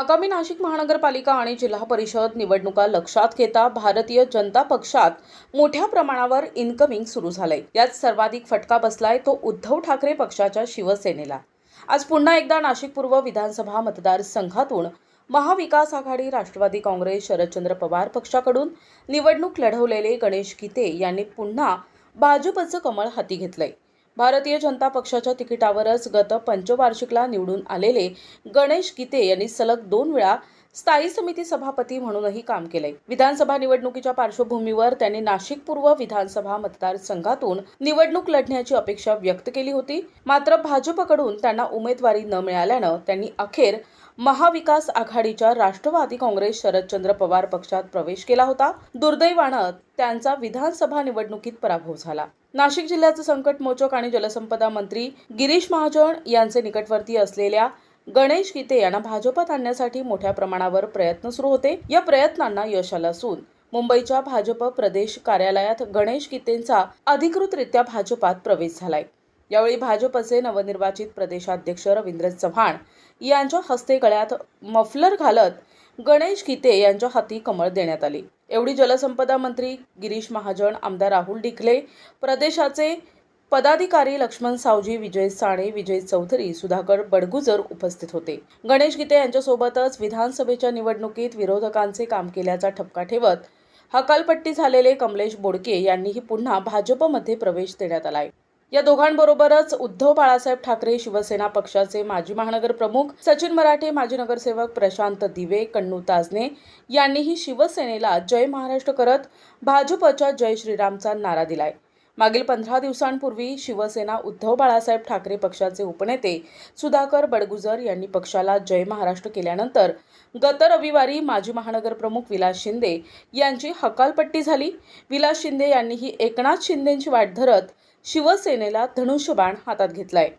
आगामी नाशिक महानगरपालिका आणि जिल्हा परिषद निवडणुका लक्षात घेता भारतीय जनता पक्षात मोठ्या प्रमाणावर इन्कमिंग सुरू झालंय. यात सर्वाधिक फटका बसलाय तो उद्धव ठाकरे पक्षाच्या शिवसेनेला. आज पुन्हा एकदा नाशिक पूर्व विधानसभा मतदारसंघातून महाविकास आघाडी राष्ट्रवादी काँग्रेस शरदचंद्र पवार पक्षाकडून निवडणूक लढवलेले गणेश गीते यांनी पुन्हा भाजपचं कमळ हाती घेतलंय. भारतीय जनता पक्षाच्या तिकिटावरच गत पंचवार्षिकला निवडून आलेले गणेश गीते यांनी सलग दोन वेळा स्थायी समिती सभापती म्हणूनही काम केलंय. विधानसभा निवडणुकीच्या पार्श्वभूमीवर त्यांनी नाशिक पूर्व विधानसभा मतदारसंघातून निवडणूक लढण्याची अपेक्षा व्यक्त केली होती. मात्र भाजपकडून त्यांना उमेदवारी न मिळाल्यानं त्यांनी अखेर महाविकास आघाडीच्या राष्ट्रवादी काँग्रेस शरदचंद्र पवार पक्षात प्रवेश केला होता. दुर्दैवानं त्यांचा विधानसभा निवडणुकीत पराभव झाला. नाशिक जिल्ह्याचे संकटमोचक आणि जलसंपदा मंत्री गिरीश महाजन यांचे निकटवर्ती असलेल्या गणेश गीते यांना भाजपात आणण्यासाठी मोठ्या प्रमाणावर प्रयत्न सुरू होते. या प्रयत्नांना यश आलं असून मुंबईच्या भाजप प्रदेश कार्यालयात गणेश गीतेंचा अधिकृतरित्या भाजपात प्रवेश झालाय. यावेळी भाजपचे नवनिर्वाचित प्रदेशाध्यक्ष रवींद्र चव्हाण यांच्या हस्ते गळ्यात मफलर घालत गणेश गीते यांच्या हाती कमळ देण्यात आली. एवढी जलसंपदा मंत्री गिरीश महाजन आमदार राहुल डिकले प्रदेशाचे पदाधिकारी लक्ष्मण सावजी विजय साणे विजय चौधरी सुधाकर बडगुजर उपस्थित होते. गणेश गीते यांच्यासोबतच विधानसभेच्या निवडणुकीत विरोधकांचे काम केल्याचा ठपका ठेवत हकालपट्टी झालेले कमलेश बोडके यांनीही पुन्हा भाजपमध्ये प्रवेश देण्यात आलाय. या दोघांबरोबरच उद्धव बाळासाहेब ठाकरे शिवसेना पक्षाचे माजी महानगर प्रमुख सचिन मराठे माजी नगरसेवक प्रशांत दिवे कण्णू ताजने यांनीही शिवसेनेला जय महाराष्ट्र करत भाजपच्या जय श्रीरामचा नारा दिलाय. मागील पंधरा दिवसांपूर्वी शिवसेना उद्धव बाळासाहेब ठाकरे पक्षाचे उपनेते सुधाकर बडगुजर यांनी पक्षाला जय महाराष्ट्र केल्यानंतर गत रविवारी माजी महानगर प्रमुख विलास शिंदे यांची हकालपट्टी झाली. विलास शिंदे यांनीही एकनाथ शिंदेंची वाट धरत शिवसेनेला धनुष्यबाण हातात घेतलाय.